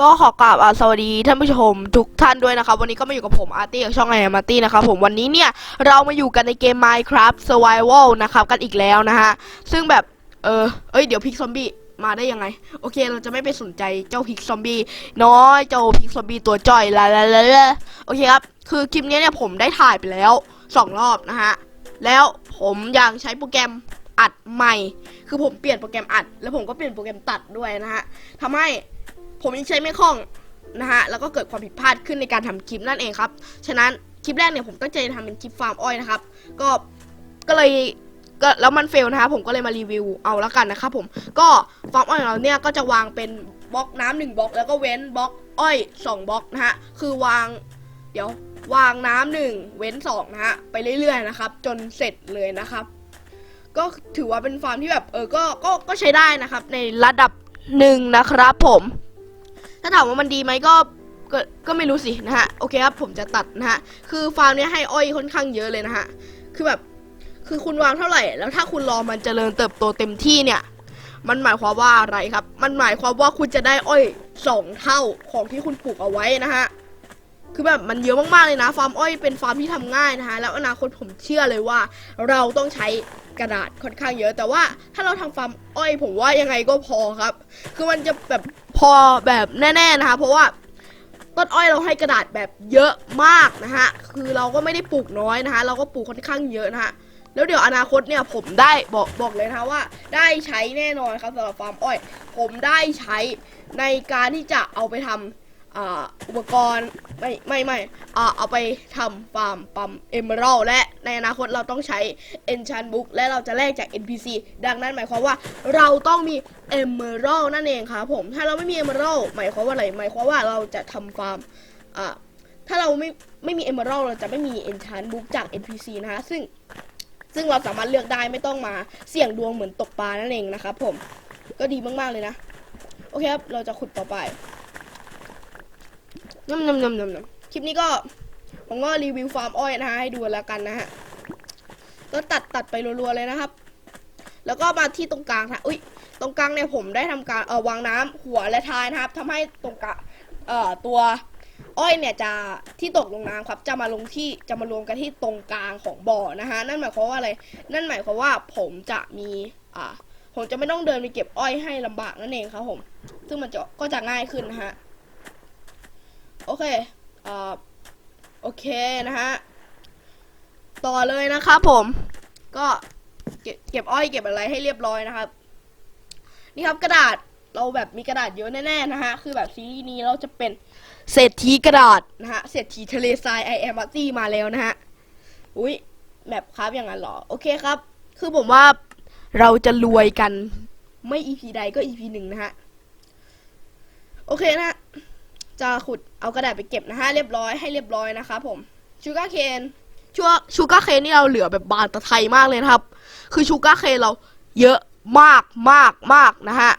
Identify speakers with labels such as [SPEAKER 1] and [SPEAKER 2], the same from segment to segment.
[SPEAKER 1] ก็ขอกราบสวัสดีท่านผู้ชมทุกท่านด้วยนะครับ วันนี้ก็มาอยู่กับผมอาร์ตี้จากช่องไอมาร์ตี้นะครับผมวันนี้เนี่ยเรามาอยู่กันในเกม Minecraft Survival นะครับกันอีกแล้วนะฮะซึ่งแบบเออเอ้ยเดี๋ยวพิกซอมบี้มาได้ยังไง โอเคเราจะไม่ไปสนใจเจ้าพิกซอมบี้น้อยเจ้าพิกซอมบี้ตัวจ่อยละละละละโอเคครับคือคลิปนี้เนี่ยผมได้ถ่ายไปแล้วสองรอบนะฮะแล้วผมยังใช้โปรแกรมอัดใหม่ คือผมเปลี่ยนโปรแกรมอัด แล้วผมก็เปลี่ยนโปรแกรมตัดด้วยนะฮะทำให้ ผมยังใช้ไม่คล่องนะฮะแล้วก็เกิดความผิดพลาดขึ้นในการทำคลิปนั่นเองครับ ฉะนั้นคลิปแรกเนี่ยผมตั้งใจทำเป็นคลิปฟาร์มอ้อยนะครับ ก็ก็เลยก็แล้วมันเฟลนะฮะผมก็เลยมารีวิวเอาล้วกันนะครับผมก็ฟาร์มอ้อยของเราเนี่ยก็จะวางเป็นบล็อกน้ำหนึ่งบล็อก แล้วก็เว้นบล็อกอ้อยสองบล็อกนะฮะคือวางเดี๋ยววางน้ำหนึ่งเว้นสองนะฮะไปเรื่อยๆนะครับ จนเสร็จเลยนะครับ ก็ถือว่าเป็นฟาร์มที่แบบเออก็ก็ก็ใช้ได้นะครับ ในระดับหนึ่งนะครับผม ถ้าถามว่ามันดีไหมก็ก็ก็ไม่รู้สินะฮะโอเคครับผมจะตัดนะฮะคือฟาร์มเนี้ยให้อ้อยค่อนข้างเยอะเลยนะฮะคือแบบคือคุณวางเท่าไหร่ แล้วถ้าคุณรอมันเจริญเติบโตเต็มที่เนี่ย มันหมายความว่าอะไรครับ มันหมายความว่าคุณจะได้อ้อยสองเท่าของที่คุณปลูกเอาไว้นะฮะ คือแบบมันเยอะมากๆเลยนะ ฟาร์มอ้อยเป็นฟาร์มที่ทำง่ายนะฮะแล้วอนาคตผมเชื่อเลยว่า เราต้องใช้กระดาษค่อนข้างเยอะ แต่ว่าถ้าเราทำฟาร์มอ้อยผมว่ายังไงก็พอครับ คือมันจะแบบพอแบบแน่ ๆนะคะ เพราะว่าต้นอ้อยเราให้กระดาษแบบเยอะมากนะฮะคือเราก็ไม่ได้ปลูกน้อยนะคะ เราก็ปลูกค่อนข้างเยอะนะฮะแล้วเดี๋ยวอนาคตเนี่ยผมได้บอกบอกเลยนะคะว่า ได้ใช้แน่นอนครับสำหรับฟาร์มอ้อย ผมได้ใช้ในการที่จะเอาไปทำอ่า อุปกรณ์ไม่ไม่ไม่เอาไปทำฟาร์มปั๊มเอเมอรัลและในอนาคตเราต้องใช้ Enchant Book และเราจะแลกจาก NPC ดังนั้นหมายความว่าเราต้องมี Emerald นั่นเองครับผมถ้าเราไม่มี Emerald หมายความว่าอะไรหมายความว่าเราจะทำฟาร์มอ่าถ้าเราไม่ไม่มี Emerald เราจะไม่มี Enchant Book จาก NPC นะฮะซึ่งซึ่งเราสามารถเลือกได้ไม่ต้องมาเสี่ยงดวงเหมือนตกปลานั่นเองนะครับผมก็ดีมากๆเลยนะ โอเคครับ เราจะขุดต่อไป ยำยำยำยำยำคลิปนี้ก็ผมก็รีวิวฟาร์มอ้อยนะฮะให้ดูแล้วกันนะฮะก็ตัดตัดไปรัวๆเลยนะครับ แล้วก็มาที่ตรงกลางนะอุ้ยตรงกลางเนี่ยผมได้ทำการเอ่อวางน้ำหัวและท้ายนะครับทำให้ตรงกลางเอ่อตัวอ้อยเนี่ยจะที่ตกลงน้ำครับ จะมาลงที่จะมารวมกันที่ตรงกลางของบ่อนะฮะนั่นหมายความว่าอะไร นั่นหมายความว่าผมจะมีอ่าผมจะไม่ต้องเดินไปเก็บอ้อยให้ลำบากนั่นเองครับผม ซึ่งมันจะก็จะง่ายขึ้นนะฮะ โอเคอ่าโอเคนะฮะ ต่อเลยนะครับผม ก็เก็บเก็บอ้อยเก็บอะไรให้เรียบร้อยนะครับ นี่ครับกระดาษเราแบบมีกระดาษเยอะแน่ๆนะฮะ คือแบบซีรีส์นี้เราจะเป็นเศรษฐีกระดาษนะฮะ เศรษฐีทะเลทรายไอแอมอาร์ตี้มาแล้วนะฮะ อุ้ยแบบครับอย่างนั้นหรอ โอเคครับ คือผมว่าเราจะรวยกันไม่ EP ใดก็ EP หนึ่งนะฮะ โอเคนะ จะขุดเอากระดาษไปเก็บนะฮะเรียบร้อยให้เรียบร้อยนะครับผมชูการ์เคนชัวชูการ์เคนนี่เราเหลือแบบบานตะไทยมากเลยนะครับ คือชูการ์เคนเราเยอะมากมากมากนะฮะ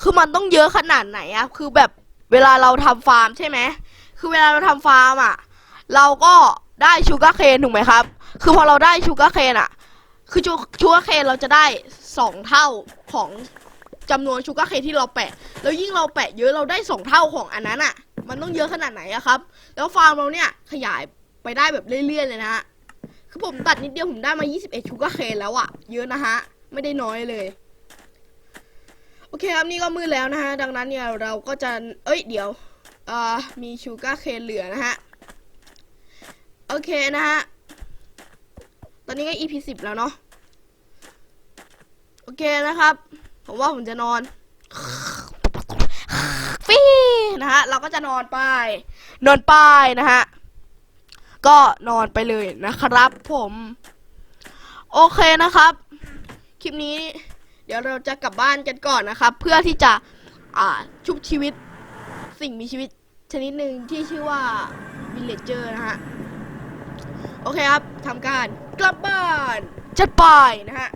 [SPEAKER 1] คือมันต้องเยอะขนาดไหนอะคือแบบเวลาเราทำฟาร์มใช่ไหมคือเวลาเราทำฟาร์มอะเราก็ได้ชูการ์เคนถูกไหมครับ คือพอเราได้ชูการ์เคนอะคือชูชูการ์เคนเราจะได้ สองเท่าของจำนวนชูการ์เคนที่เราแปะ แล้วยิ่งเราแปะเยอะเราได้สองเท่าของอันนั้นอะมันต้องเยอะขนาดไหนอะครับ แล้วฟาร์มเราเนี่ยขยายไปได้แบบเรื่อยๆเลยนะฮะ คือผมตัดนิดเดียวผมได้มา 21ชูการ์เคนแล้วอะเยอะนะฮะ ไม่ได้น้อยเลย โอเคครับนี่ก็มืดแล้วนะฮะ ดังนั้นเนี่ยเราก็จะ เอ้ยเดี๋ยวเอ่อมีชูการ์เคนเหลือนะฮะ โอเคนะฮะ ตอนนี้ก็ EP สิบแล้วเนาะ โอเคนะครับ ผมว่าผมจะนอนฟีนะฮะ เราก็จะนอนไป นอนไปนะฮะ ก็นอนไปเลยนะครับ ผม โอเคนะครับ คลิปนี้ เดี๋ยวเราจะกลับบ้านกันก่อนนะครับ เพื่อที่จะอ่าชุบชีวิต สิ่งมีชีวิตชนิดหนึ่งที่ชื่อว่าวิลเลจเจอร์นะฮะ โอเคครับทำการกลับบ้านจัดไปนะฮะ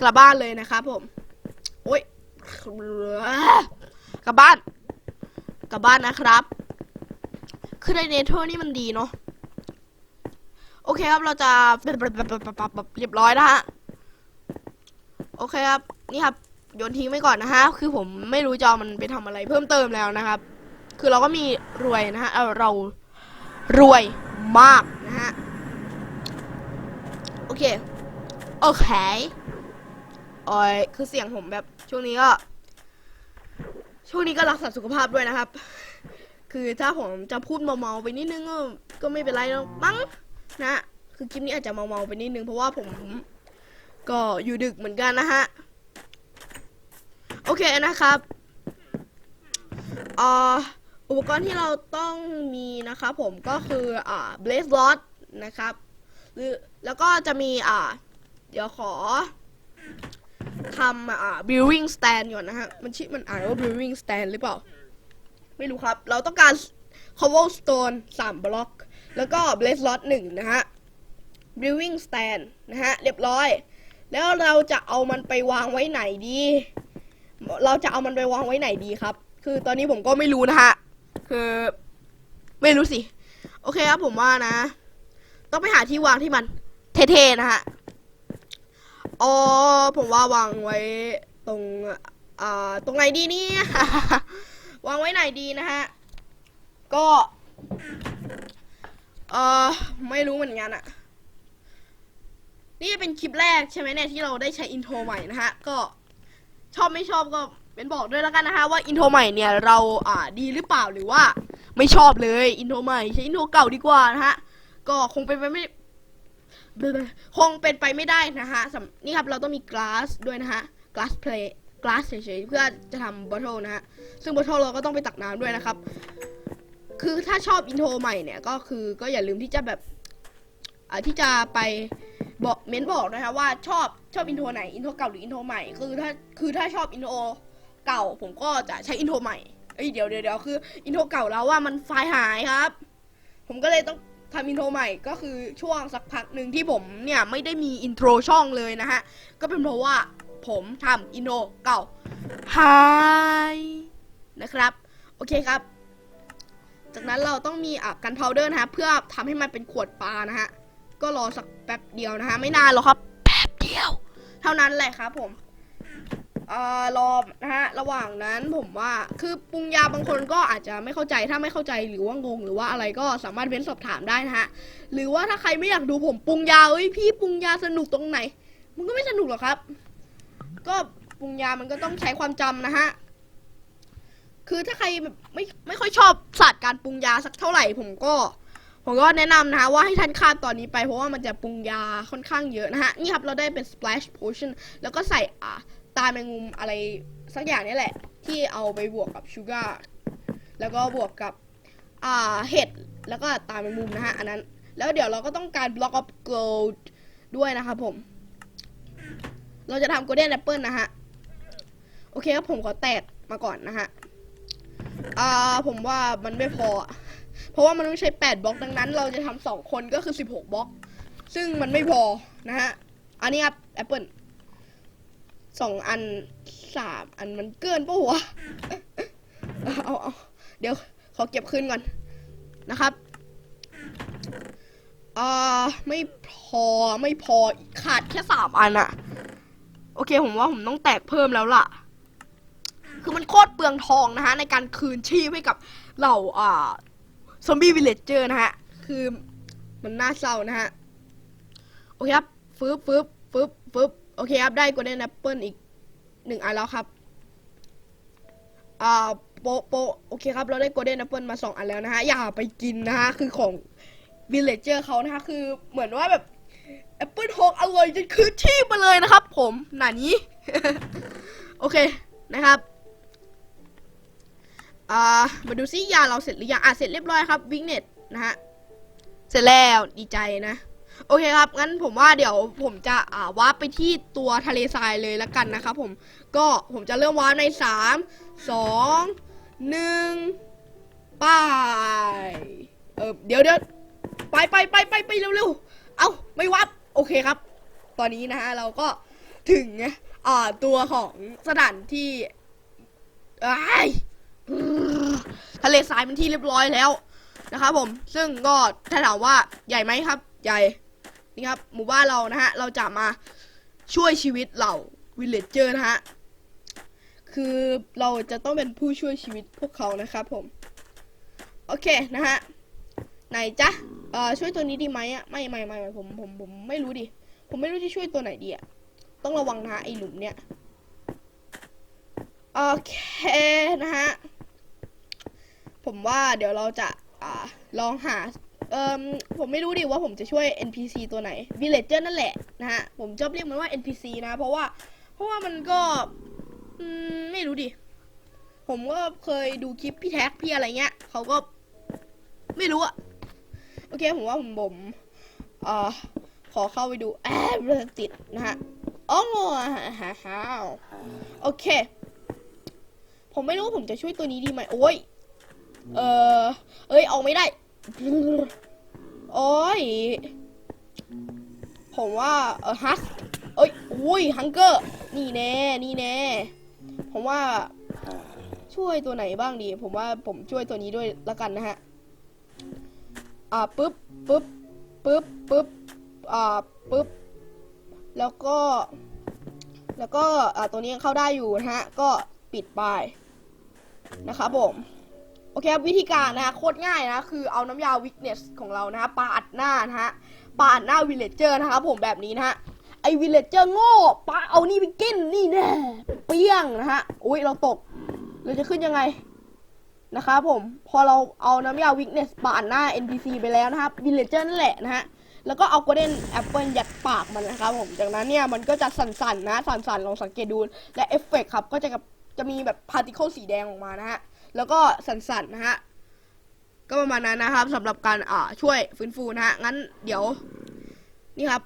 [SPEAKER 1] กลับบ้านเลยนะครับผม โอ๊ยกลับบ้าน กลับบ้านนะครับ คือในเนเธอร์นี่มันดีเนาะ โอเคครับ เราจะเรียบร้อยนะฮะ โอเคครับ นี่ครับ โยนทิ้งไว้ก่อนนะฮะ คือผมไม่รู้จอมันไปทำอะไรเพิ่มเติมแล้วนะครับ คือเราก็มีรวยนะฮะเเรารวยมากนะฮะ โอเค โอเค โอ้ยคือเสียงผมแบบ ช่วงนี้ก็ ช่วงนี้ก็รักษาสุขภาพด้วยนะครับ คือถ้าผมจะพูดเมาๆไปนิดนึงก็ก็ไม่เป็นไรแล้วมั้งนะ คือคลิปนี้อาจจะเมาๆไปนิดนึงเพราะว่าผมก็อยู่ดึกเหมือนกันนะฮะ โอเคนะครับอ่าอุปกรณ์ที่เราต้องมีนะครับผมก็คืออ่า blaze rod นะครับ หรือแล้วก็จะมีอ่าเดี๋ยวขอ ทำอ่า brewing stand ก่อนนะฮะ มันชื่อมันอ่านว่า brewing stand หรือเปล่า ไม่รู้ครับ เราต้องการ cobblestone 3บล็อก แล้วก็ blaze rod 1นะฮะ brewing stand นะฮะ เรียบร้อย แล้วเราจะเอามันไปวางไว้ไหนดี เราจะเอามันไปวางไว้ไหนดีครับ คือตอนนี้ผมก็ไม่รู้นะฮะ คือไม่รู้สิ โอเคครับผมว่านะ ต้องไปหาที่วางที่มัน เท่ๆนะฮะ อ๋อ ผมว่าวางไว้ตรง อ่า ตรงไหนดีเนี่ยวางไว้ไหนดีนะฮะ ก็ เออไม่รู้เหมือนกันอะนี่เป็นคลิปแรกใช่ไหมเนี่ยที่เราได้ใช้อินโทรใหม่นะฮะ ก็ชอบไม่ชอบก็เป็นบอกด้วยแล้วกันนะฮะว่าอินโทรใหม่เนี่ยเราอ่าดีหรือเปล่าหรือว่า ไม่ชอบเลยอินโทรใหม่ใช้อินโทรเก่าดีกว่านะฮะก็คงเป็นไปไม่ คงเป็นไปไม่ได้นะฮะนี่ครับเราต้องมี glass ด้วยนะฮะ glass play glass เฉยๆเพื่อจะทำ bottle นะฮะ ซึ่ง bottle เราก็ต้องไปตักน้ำด้วยนะครับ คือถ้าชอบอินโทรใหม่เนี่ย ก็คือก็อย่าลืมที่จะแบบที่จะไปบอกเม้นบอกนะคะว่าชอบชอบอินโทรไหนอินโทรเก่าหรืออินโทรใหม่คือถ้าคือถ้าชอบอินโทรเก่าผมก็จะใช้อินโทรใหม่เอ้ยเดี๋ยวเดี๋ยวเดี๋ยวคืออินโทรเก่าแล้วว่ามันไฟล์หายครับ ผมก็เลยต้อง ทำอินโทรใหม่ก็คือช่วงสักพักหนึ่งที่ผมเนี่ยไม่ได้มีอินโทรช่องเลยนะฮะ ก็เป็นเพราะว่าผมทำอินโทรเก่าหายนะครับ โอเคครับ จากนั้นเราต้องมีอะกันพาวเดอร์นะฮะ เพื่อทำให้มันเป็นขวดปลานะฮะ ก็รอสักแป๊บเดียวนะฮะ ไม่นานหรอกครับ แป๊บเดียว เท่านั้นแหละครับผมเอ่อรอนะฮะระหว่างนั้นผมว่าคือปรุงยาบางคนก็อาจจะไม่เข้าใจถ้าไม่เข้าใจหรือว่างง หรือว่าอะไรก็สามารถเว้นสอบถามได้นะฮะหรือว่าถ้าใครไม่อยากดูผมปรุงยาเอ้ยพี่ปรุงยาสนุกตรงไหนมันก็ไม่สนุกหรอกครับ ก็ปรุงยามันก็ต้องใช้ความจำนะฮะคือถ้าใครแบบไม่ไม่ค่อยชอบศาสตร์การปรุงยาสักเท่าไหร่ ผมก็ ผมก็แนะนำนะฮะว่าให้ท่านข้ามตอนนี้ไปเพราะว่ามันจะปรุงยาค่อนข้างเยอะนะฮะ นี่ครับเราได้เป็น splash potion แล้วก็ใส่อ่า ตาแมงมุมอะไรสักอย่างนี่แหละ ที่เอาไปบวกกับชูการ์แล้วก็บวกกับอ่าเห็ดแล้วก็ตาแมงมุมนะฮะอันนั้น แล้วเดี๋ยวเราก็ต้องการ block of gold ด้วยนะครับผม เราจะทำ golden apple นะฮะ โอเคครับผมขอแตกมาก่อนนะฮะอ่าผมว่ามันไม่พอ เพราะว่ามันต้องใช้ 8 บล็อกดังนั้น เราจะทำสองคนก็คือ 16 บล็อก ซึ่งมันไม่พอนะฮะ อันนี้ครับแอปเปิล สองอันสามอันมันเกินปะวะเอาเอาเดี๋ยวขอเก็บคืนก่อนนะครับอ่าไม่พอไม่พอขาดแค่สามอันอะโอเคผมว่าผมต้องแตกเพิ่มแล้วล่ะ คือมันโคตรเปลืองทองนะฮะ ในการคืนชีพให้กับเหล่าอ่าซอมบี้วิลเลจเจอร์นะฮะ คือมันน่าเศร้านะฮะ โอเคครับฟึบฟึบฟึบฟึบ โอเคครับ ได้ก o ลเด้นแอปเปิลอีกหนึ่งอันแล้วครับ อ่าโปโปโอเคครับ เราได้ก o ลเด้นแอปเปิลมาสองอันแล้วนะฮะ อย่าไปกินนะฮะ คือของวิลเลจเจอร์เขานะฮะคือเหมือนว่าแบบแอปเปิลทองอร่อยจนคืนชีพมาเลยนะครับ ผมหนานี้ โอเคนะครับอ่ามาดูซิยาเราเสร็จหรือยังอะเสร็จเรียบร้อยครับวิกเน็ตนะฮะ เสร็จแล้วดีใจนะ โอเคครับ งั้นผมว่าเดี๋ยวผมจะอ่าวาร์ปไปที่ตัวทะเลทรายเลยละกันนะครับผมก็ผมจะเริ่มวาร์ปในสามสองหนึ่งไปเออเดี๋ยวเดี๋ยวไปไปไปไปไปเร็วๆเอาไม่วาร์ปโอเคครับ ตอนนี้นะฮะเราก็ถึงอ่าตัวของสถานที่ไอทะเลทรายเป็นที่เรียบร้อยแล้วนะครับผม ซึ่งก็ถ้าถามว่าใหญ่ไหมครับ ใหญ่ นี่ครับ หมู่บ้านเรานะฮะ เราจะมาช่วยชีวิตเราวิลเลจเจอร์นะฮะ คือเราจะต้องเป็นผู้ช่วยชีวิตพวกเขานะครับผม โอเคนะฮะ ไหนจ๊ะเอ่อช่วยตัวนี้ดีไหมอะ ไม่ไม่ไม่ไม่ผมผมผมไม่รู้ดิ ผมไม่รู้จะช่วยตัวไหนดีอะ ต้องระวังนะฮะไอหลุมเนี่ย โอเคนะฮะ ผมว่าเดี๋ยวเราจะอ่าลองหา เอ่มผมไม่รู้ดิว่าผมจะช่วย NPC ตัวไหน Villager นั่นแหละนะฮะ ผมชอบเรียกมันว่า NPC นะ เพราะว่า เพราะว่ามันก็อมไม่รู้ดิ ผมก็เคยดูคลิปพี่แท็กพี่อะไรเงี้ย เขาก็ไม่รู้อะโอเค ผมว่าผมผมเอ่อขอเข้าไปดูแอบติดนะฮะอ๋อฮาฮาโอเค ผมไม่รู้ว่าผมจะช่วยตัวนี้ดีไหมโอ้ย เออเอ้ย ออกไม่ได้ โอ้ย ผมว่า เออฮัสเอ้ยอุ้ยฮังเกอร์ นี่แน่ นี่แน่ ผมว่า ช่วยตัวไหนบ้างดี ผมว่าผมช่วยตัวนี้ด้วยละกันนะฮะ อ่าปึ๊บปึ๊บปึ๊บปึ๊บอ่าปึ๊บ แล้วก็ แล้วก็ อ่า ตัวนี้ยังเข้าได้อยู่นะฮะ ก็ปิดไปนะครับผม โอเคครับวิธีการนะฮะโคตรง่ายนะคือเอาน้ำยา weakness ของเรานะฮะปาอัดหน้านะฮะปาอัดหน้า villager นะครับผมแบบนี้นะฮะไอ้ villager โง่ปาเอานี่ไปกินนี่แน่เปี้ยงนะฮะอุ้ยเราตกเราจะขึ้นยังไงนะครับผมพอเราเอาน้ำยา weakness ปาดหน้า NPC ไปแล้วนะครับ villager นั่นแหละนะฮะแล้วก็เอา golden apple ยัดปากมันนะครับผมจากนั้นเนี่ยมันก็จะสั่นๆนะสั่นๆลองสังเกตดูและเอฟเฟกต์ครับก็จะกับจะมีแบบ particle สีแดงออกมานะฮะ แล้วก็สั่นๆนะฮะก็ประมาณนั้นนะครับสำหรับการอ่าช่วยฟื้นฟูนะฮะงั้นเดี๋ยว นี่ครับ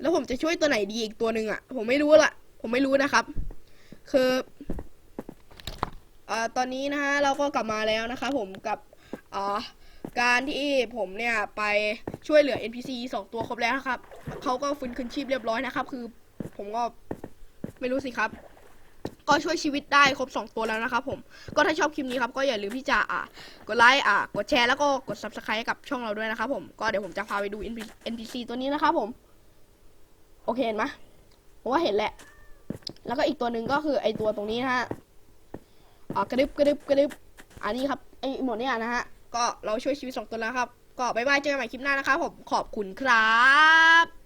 [SPEAKER 1] แล้วผมจะช่วยตัวไหนดีอีกตัวหนึ่งอะ ผมไม่รู้ละผมไม่รู้นะครับ คืออ่าตอนนี้นะฮะเราก็กลับมาแล้วนะครับผมกับอ่าการที่ผมเนี่ยไปช่วยเหลือ NPC สองตัวครบแล้วครับเขาก็ฟื้นคืนชีพเรียบร้อยนะครับ คือผมก็ไม่รู้สิครับ ก็ช่วยชีวิตได้ครบ 2 ตัวแล้วนะครับผมก็ถ้าชอบคลิปนี้ครับก็อย่าลืมที่จะอ่ากดไลค์อ่ากดแชร์แล้วก็กด subscribe กับช่องเราด้วยนะครับผมก็เดี๋ยวผมจะพาไปดู NPC ตัวนี้นะครับผม โอเคเห็นไหมผมว่าเห็นแหละ แล้วก็อีกตัวหนึ่งก็คือไอตัวตรงนี้นะฮะอ่ากระดึบกระดึบกระดึบอันนี้ครับไอหมดเนี่ยนะฮะก็เราช่วยชีวิตสองตัวแล้วครับ ก็บ๊ายบายเจอกันใหม่คลิปหน้านะครับผมขอบคุณครับ